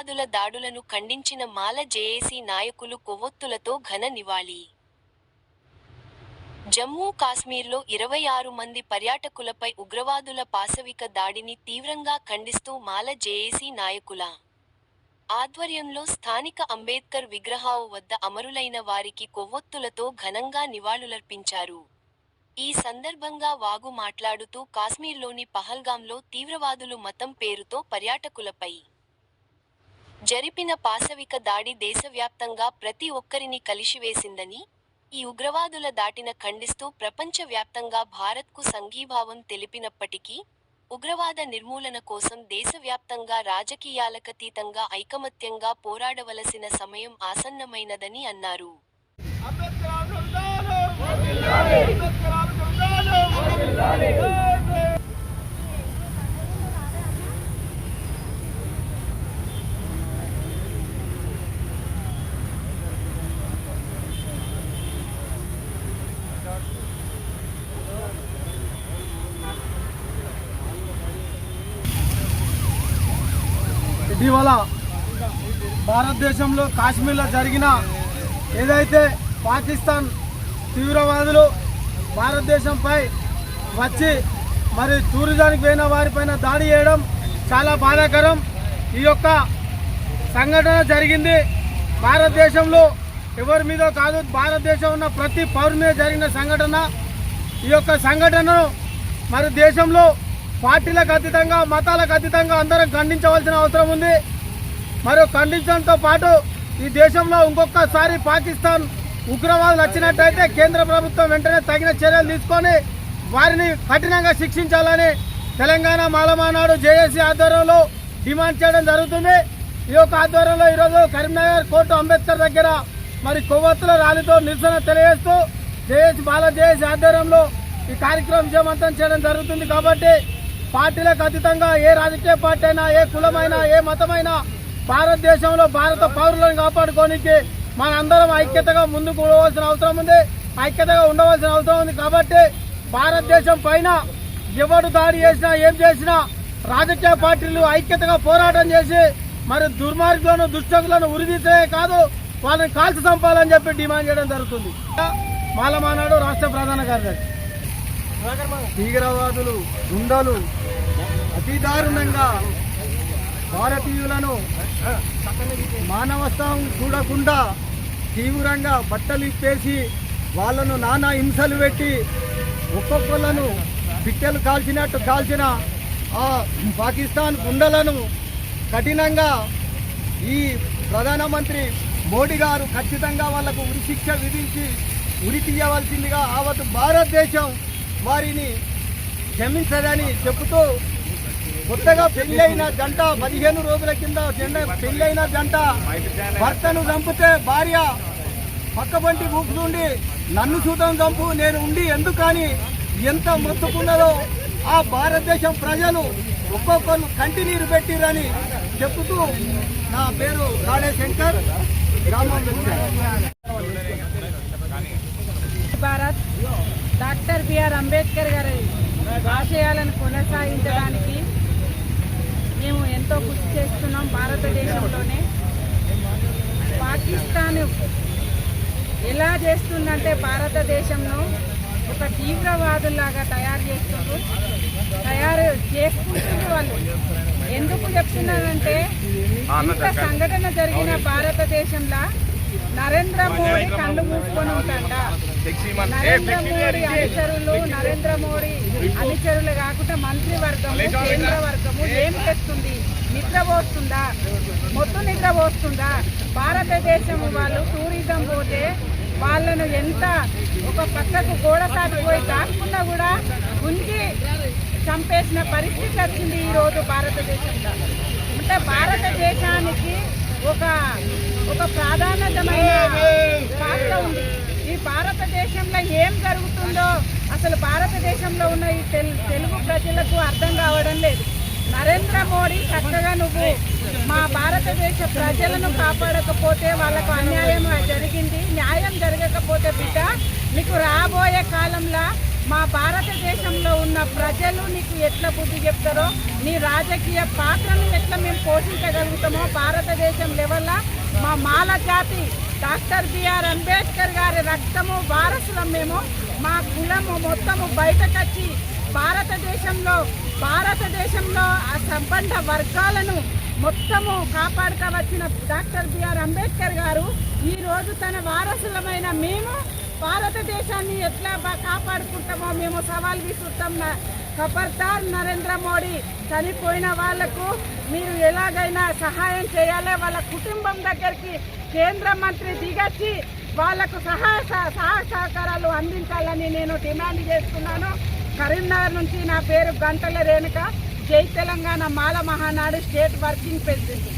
ఉగ్రవాదుల దాడులను ఖండించిన మాల జేఏసీ నాయకులు కొవ్వొత్తులతో ఘన నివాళి. జమ్మూ కాశ్మీర్లో ఇరవై ఆరు మంది పర్యాటకులపై ఉగ్రవాదుల పాశవిక దాడిని తీవ్రంగా ఖండిస్తూ మాల జేఏసీ నాయకుల ఆధ్వర్యంలో స్థానిక అంబేద్కర్ విగ్రహావు వద్ద అమరులైన వారికి కొవ్వొత్తులతో ఘనంగా నివాళులర్పించారు. ఈ సందర్భంగా వాగు మాట్లాడుతూ కాశ్మీర్లోని పహల్గాంలో తీవ్రవాదులు మతం పేరుతో పర్యాటకులపై జరిపిన పాశవిక దాడి దేశవ్యాప్తంగా ప్రతి ఒక్కరిని కలిసివేసిందని ఈ ఉగ్రవాదుల దాటిన ఖండిస్తూ ప్రపంచవ్యాప్తంగా భారత్కు సంఘీభావం తెలిపినప్పటికీ ఉగ్రవాద నిర్మూలన కోసం దేశవ్యాప్తంగా రాజకీయాలకతీతంగా ఐకమత్యంగా పోరాడవలసిన సమయం ఆసన్నమైనదని అన్నారు. అంబేద్కర్ ఇటీవల భారతదేశంలో కాశ్మీర్లో జరిగిన ఏదైతే పాకిస్తాన్ తీవ్రవాదులు భారతదేశంపై వచ్చి మరి టూరిజానికి పోయిన వారిపైన దాడి చేయడం చాలా బాధాకరం. ఈ యొక్క సంఘటన జరిగింది. భారతదేశంలో ఎవరి మీద కాదు భారతదేశం ఉన్న ప్రతి పౌరు మీద జరిగిన సంఘటన. ఈ యొక్క సంఘటనను మరి దేశంలో పార్టీలకు అతీతంగా మతాలకు అతీతంగా అందరం ఖండించవలసిన అవసరం ఉంది. మరియు ఖండించడంతో పాటు ఈ దేశంలో ఇంకొకసారి పాకిస్తాన్ ఉగ్రవాదులు వచ్చినట్టయితే కేంద్ర ప్రభుత్వం వెంటనే తగిన చర్యలు తీసుకొని వారిని కఠినంగా శిక్షించాలని తెలంగాణ మాలమానాడు జేఏసీ ఆధ్వర్యంలో డిమాండ్ చేయడం జరుగుతుంది. ఈ యొక్క ఆధ్వర్యంలో ఈరోజు కరీంనగర్ కోర్టు అంబేద్కర్ దగ్గర మరి కొవ్వొత్తుల ర్యాలీతో నిరసన తెలియజేస్తూ జేఏసీ బాల జేఏసీ ఆధ్వర్యంలో ఈ కార్యక్రమం విజయవంతం చేయడం జరుగుతుంది కాబట్టి పార్టీలకు అతీతంగా ఏ రాజకీయ పార్టీ అయినా ఏ కులమైనా ఏ మతమైనా భారతదేశంలో భారత పౌరులను కాపాడుకోనికి మనందరం ఐక్యతగా ముందుకు ఉండవలసిన అవసరం ఉంది. ఐక్యతగా ఉండవలసిన అవసరం ఉంది కాబట్టి భారతదేశం పైన ఎవడు దాడి చేసినా ఏం చేసినా రాజకీయ పార్టీలు ఐక్యతగా పోరాటం చేసి మరి దుర్మార్గులను దుష్టకులను ఉరిదీసే కాదు వాళ్ళని కాల్చి చంపాలని చెప్పి డిమాండ్ చేయడం జరుగుతుంది. మాలమానాడు రాష్ట్ర ప్రధాన కార్యదర్శి. తీవ్రవాదులు గుండలు అతి దారుణంగా భారతీయులను మానవస్థం చూడకుండా తీవ్రంగా బట్టలు ఇప్పేసి వాళ్ళను నానా హింసలు పెట్టి ఒక్కొక్కళ్ళను పిట్టెలు కాల్చినట్టు కాల్చిన ఆ పాకిస్తాన్ గుండలను కఠినంగా ఈ ప్రధానమంత్రి మోడీ గారు ఖచ్చితంగా వాళ్ళకు ఉరిశిక్ష విధించి ఉరి తీయవలసిందిగా ఆవత్ భారతదేశం వారిని క్షమించదని చెబుతూ కొత్తగా పెళ్ళైన జంట పదిహేను రోజుల కింద పెళ్ళైన జంట భర్తను చంపితే భార్య పక్కబంటి కూర్చుండి నన్ను చూడడం చంపు నేను ఉండి ఎందుకని ఎంత మొత్తుకున్నదో ఆ భారతదేశం ప్రజలు ఒక్కొక్కరు కంటి నీరు పెట్టిరని చెబుతూ నా పేరు కాళే శంకర్ గ్రామం భారత్. డాక్టర్ బిఆర్ అంబేద్కర్ గారి ఆశయాలను కొనసాగించడానికి మేము ఎంతో కృషి చేస్తున్నాం భారతదేశంలోనే. పాకిస్తాన్ ఎలా చేస్తుందంటే భారతదేశంలో ఒక తీవ్రవాదుల్లాగా తయారు చేస్తుండ్రు తయారు చేసుకుంటుంది వాళ్ళు. ఎందుకు చెప్తున్నారంటే ఇంత సంఘటన జరిగిన భారతదేశంలో కళ్ళు మూసుకొని ఉంటాడ? నరేంద్ర మోడీ అనుచరులు నరేంద్ర మోడీ అనుచరులు కాకుండా మంత్రివర్గము కేంద్ర వర్గము ఏం చేస్తుంది? నిద్రపోస్తుందా మొత్తం నిద్రపోస్తుందా భారతదేశం వాళ్ళు టూరిజం పోతే వాళ్ళను ఎంత ఒక పక్కకు గోడ సాటిపోయి దాక్కున్నా కూడా గుంజి చంపేసిన పరిస్థితి వచ్చింది ఈ రోజు భారతదేశంలో. అంటే భారతదేశానికి ఒక ఒక ప్రాధాన్యతమైన పాత్ర ఉంది. ఈ భారతదేశంలో ఏం జరుగుతుందో అసలు భారతదేశంలో ఉన్న ఈ తెలు తెలుగు ప్రజలకు అర్థం కావడం లేదు. నరేంద్ర మోడీ చక్కగా నువ్వు మా భారతదేశ ప్రజలను కాపాడకపోతే వాళ్ళకు అన్యాయం జరిగింది? న్యాయం జరగకపోతే బిడ్డ నీకు రాబోయే కాలంలో మా భారతదేశంలో ఉన్న ప్రజలు నీకు ఎట్లా బుద్ధి చెప్తారో నీ రాజకీయ పాత్రను ఎట్లా మేము పోషించగలుగుతామో భారతదేశం లెవెల్లో మా మాల జాతి డాక్టర్ బిఆర్ అంబేద్కర్ గారి రక్తము వారసులం మేము. మా కులము మొత్తము బయటకొచ్చి భారతదేశంలో భారతదేశంలో ఆ సంబంధ వర్గాలను మొత్తము కాపాడుకోవచ్చిన డాక్టర్ బిఆర్ అంబేద్కర్ గారు ఈరోజు తన వారసులమైన మేము భారతదేశాన్ని ఎట్లా కాపాడుకుంటామో మేము సవాల్ విసురుతాం. నా- ఖబర్దార్ నరేంద్ర మోడీ చనిపోయిన వాళ్ళకు మీరు ఎలాగైనా సహాయం చేయాలి. వాళ్ళ కుటుంబం దగ్గరికి కేంద్ర మంత్రి దిగచ్చి వాళ్ళకు సహాయ సహ- సహాయ సహకారాలు అందించాలని నేను డిమాండ్ చేస్తున్నాను. కరీంనగర్ నుంచి నా పేరు గంటల రేణుక. జై Telangana Mala Mahanadu state working president.